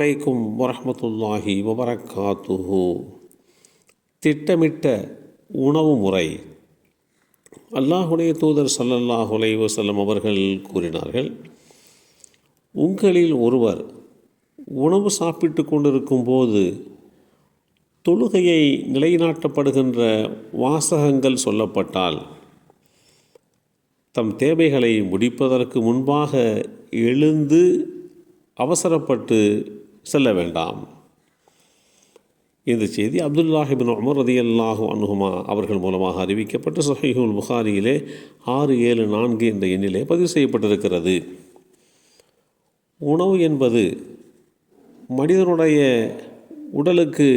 அலைக்கும் வரமத்துல்லாஹி வபரக்காத்துஹு. திட்டமிட்ட உணவு முறை. அல்லாஹுடைய தூதர் சல்லல்லாஹ் வசல்லம் அவர்கள் கூறினார்கள் உங்களில் ஒருவர் உணவு சாப்பிட்டு கொண்டிருக்கும் போது தொழுகையை நிலைநாட்டப்படுகின்ற வாசகங்கள் சொல்லப்பட்டால் தம் தேவைகளை முடிப்பதற்கு முன்பாக எழுந்து அவசரப்பட்டு செல்ல வேண்டாம். இந்த செய்தி அப்துல்லாஹிபின் உமர் ரதி அல்லாஹு அனுகுமா அவர்கள் மூலமாக அறிவிக்கப்பட்டு சஹீஹுல் புகாரியிலே ஆறு ஏழு நான்கு என்ற எண்ணிலே பதிவு செய்யப்பட்டிருக்கிறது. உணவு என்பது மனிதனுடைய உடலுக்கு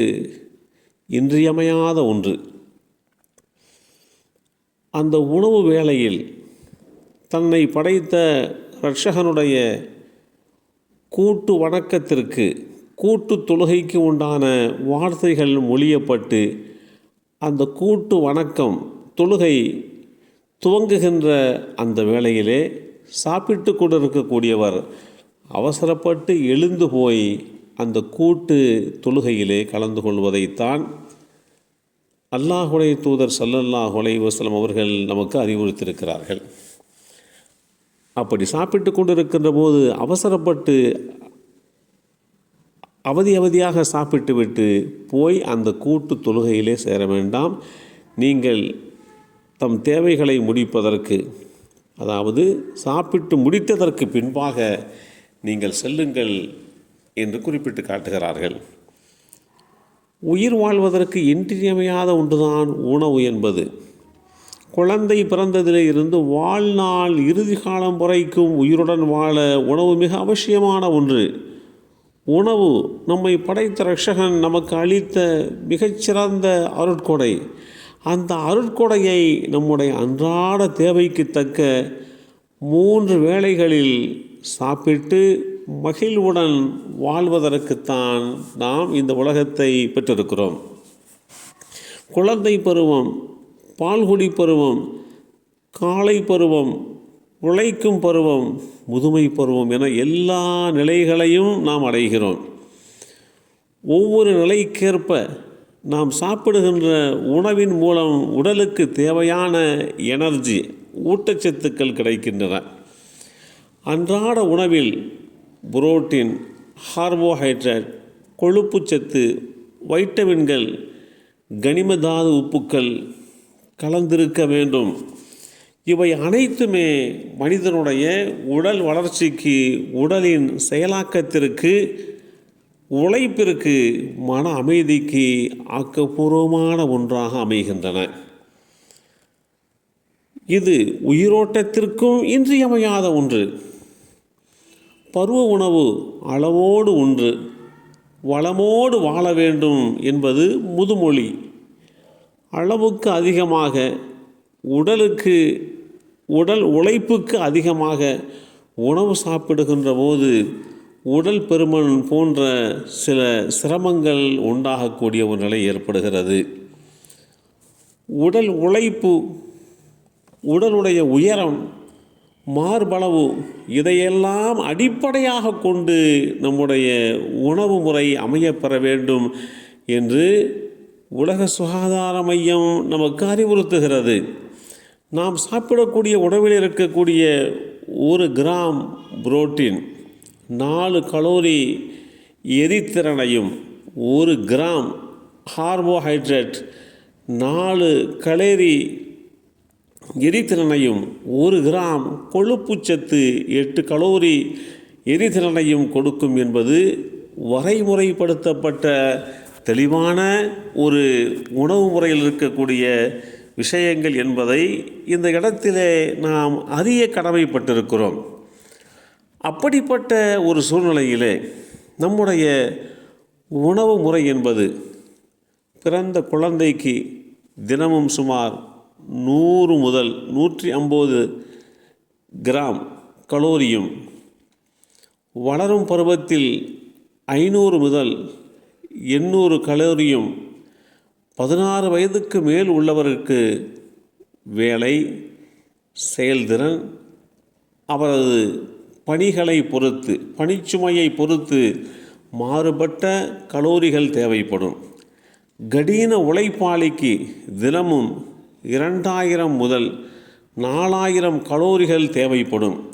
இன்றியமையாத ஒன்று. அந்த உணவு வேளையில் தன்னை படைத்த ரட்சகனுடைய கூட்டு வணக்கத்திற்கு கூட்டு தொழுகைக்கு உண்டான வார்த்தைகள் மொழியப்பட்டு அந்த கூட்டு வணக்கம் தொழுகை துவங்குகின்ற அந்த வேளையிலே சாப்பிட்டு கொண்டிருக்கக்கூடியவர் அவசரப்பட்டு எழுந்து போய் அந்த கூட்டு தொழுகையிலே கலந்து கொள்வதைத்தான் அல்லாஹுடைய தூதர் சல்லல்லாஹ் வசலம் அவர்கள் நமக்கு அறிவுறுத்தியிருக்கிறார்கள். அப்படி சாப்பிட்டு கொண்டிருக்கின்ற போது அவசரப்பட்டு அவதி அவதியாக சாப்பிட்டு விட்டு போய் அந்த கூட்டு தொழுகையிலே சேர வேண்டாம். நீங்கள் தம் தேவைகளை முடிப்பதற்கு அதாவது சாப்பிட்டு முடித்ததற்கு பின்பாக நீங்கள் செல்லுங்கள் என்று குறிப்பிட்டு காட்டுகிறார்கள். உயிர் வாழ்வதற்கு இன்றியமையாத ஒன்றுதான் உணவு என்பது. குழந்தை பிறந்ததிலே இருந்து வாழ்நாள் இறுதி காலம் வரைக்கும் உயிருடன் வாழ உணவு மிக அவசியமான ஒன்று. உணவு நம்மை படைத்த ரட்சகன் நமக்கு அளித்த மிகச்சிறந்த அருட்கொடை. அந்த அருட்கொடையை நம்முடைய அன்றாட தேவைக்கு தக்க மூன்று வேளைகளில் சாப்பிட்டு மகிழ்வுடன் வாழ்வதற்குத்தான் நாம் இந்த உலகத்தை பெற்றிருக்கிறோம். குழந்தை பருவம் பால்குடி பருவம் காலை பருவம் உழைக்கும் பருவம் முதுமை பருவம் என எல்லா நிலைகளையும் நாம் அடைகிறோம். ஒவ்வொரு நிலைக்கேற்ப நாம் சாப்பிடுகின்ற உணவின் மூலம் உடலுக்கு தேவையான எனர்ஜி ஊட்டச்சத்துக்கள் கிடைக்கின்றன. அன்றாட உணவில் புரோட்டீன் கார்போஹைட்ரேட் கொழுப்புச்சத்து வைட்டமின்கள் கனிமதாது உப்புக்கள் கலந்திருக்க வேண்டும். இவை அனைத்துமே மனிதனுடைய உடல் வளர்ச்சிக்கு உடலின் செயலாக்கத்திற்கு உழைப்பிற்கு மன அமைதிக்கு ஆக்கப்பூர்வமான ஒன்றாக அமைகின்றன. இது உயிரோட்டத்திற்கும் இன்றியமையாத ஒன்று. பருவ உணவு அளவோடு ஒன்று. வளமோடு வாழ வேண்டும் என்பது முதுமொழி. அளவுக்கு அதிகமாக உடலுக்கு உடல் உழைப்புக்கு அதிகமாக உணவு சாப்பிடுகின்ற போது உடல் பெருமன் போன்ற சில சிரமங்கள் உண்டாகக்கூடிய ஒரு நிலை ஏற்படுகிறது. உடல் உழைப்பு உடலுடைய உயரம் மார்பளவு இதையெல்லாம் அடிப்படையாக கொண்டு நம்முடைய உணவு முறை அமையப்பெற வேண்டும் என்று உலக சுகாதார மையம் நமக்கு அறிவுறுத்துகிறது. நாம் சாப்பிடக்கூடிய உணவில் இருக்கக்கூடிய ஒரு கிராம் புரோட்டீன் நாலு கலோரி எரித்திறனையும் ஒரு கிராம் கார்போஹைட்ரேட் நாலு கலேரி எரித்திறனையும் ஒரு கிராம் கொழுப்புச்சத்து எட்டு கலோரி எரித்திறனையும் கொடுக்கும் என்பது வரைமுறைப்படுத்தப்பட்ட தெளிவான ஒரு உணவு முறையில் இருக்கக்கூடிய விஷயங்கள் என்பதை இந்த இடத்திலே நாம் அறிய கடமைப்பட்டிருக்கிறோம். அப்படிப்பட்ட ஒரு சூழ்நிலையிலே நம்முடைய உணவு முறை என்பது பிறந்த குழந்தைக்கு தினமும் சுமார் நூறு முதல் நூற்றி ஐம்பது கிராம் கலோரியும் வளரும் பருவத்தில் ஐநூறு முதல் எண்ணூறு கலோரியும் பதினாறு வயதுக்கு மேல் உள்ளவருக்கு வேலை செயல்திறன் அவரது பணிகளை பொறுத்து பணிச்சுமையை பொறுத்து மாறுபட்ட கலோரிகள் தேவைப்படும். கடின உழைப்பாளிக்கு தினமும் இரண்டாயிரம் முதல் நாலாயிரம் கலோரிகள் தேவைப்படும்.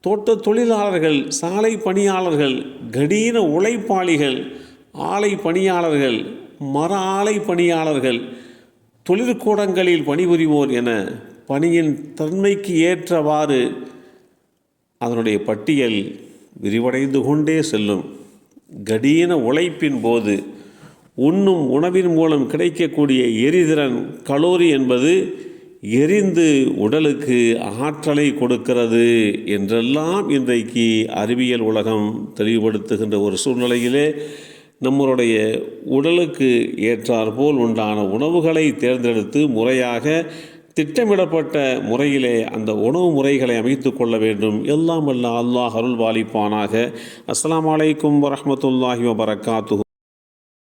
தோட்ட தொழிலாளர்கள் சாலை பணியாளர்கள் கடின உழைப்பாளிகள் ஆலை பணியாளர்கள் மர ஆலை பணியாளர்கள் தொழிற்கூடங்களில் பணிபுரிவோர் என பணியின் தன்மைக்கு ஏற்றவாறு அதனுடைய பட்டியல் விரிவடைந்து கொண்டே செல்லும். கடின உழைப்பின் போது உண்ணும் உணவின் மூலம் கிடைக்கக்கூடிய எரிதிறன் கலோரி என்பது எரிந்து உடலுக்கு ஆற்றலை கொடுக்கிறது என்றெல்லாம் இன்றைக்கு அறிவியல் உலகம் தெளிவுபடுத்துகின்ற ஒரு சூழ்நிலையிலே நம்மளுடைய உடலுக்கு ஏற்றாற்போல் உண்டான உணவுகளை தேர்ந்தெடுத்து முறையாக திட்டமிடப்பட்ட முறையிலே அந்த உணவு முறைகளை அமைத்து கொள்ள வேண்டும். எல்லாம் வல்ல அல்லாஹ் அருள் வாலிப்பானாக அஸ்லாம் வலைக்கம் வரமத்துல்லாஹி வபரகாத்து